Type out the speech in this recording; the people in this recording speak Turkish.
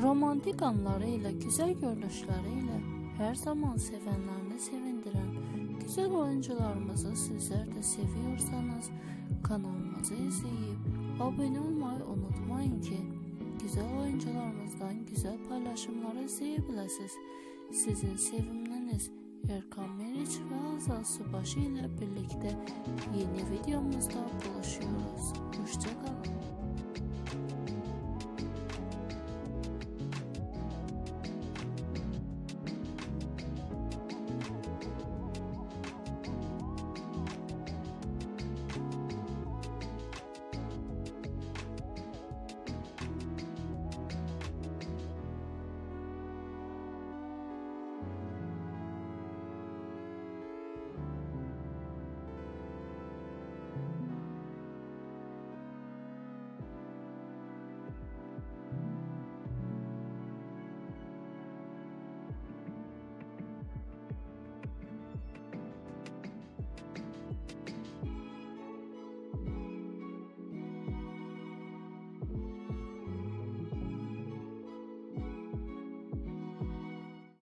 Romantik anlarıyla, güzel görünüşleriyle her zaman sevenlerini sevindiren güzel oyuncularımızı sizler de seviyorsanız kanalımızı izleyip abone olmayı unutmayın ki güzel oyuncularımızdan güzel paylaşımları izleyebilirsiniz. Sizin sevimliniz Erkan Meriç ve Azal Subaşı ile birlikte yeni videomuzda buluşuyoruz. Hoşçakalın.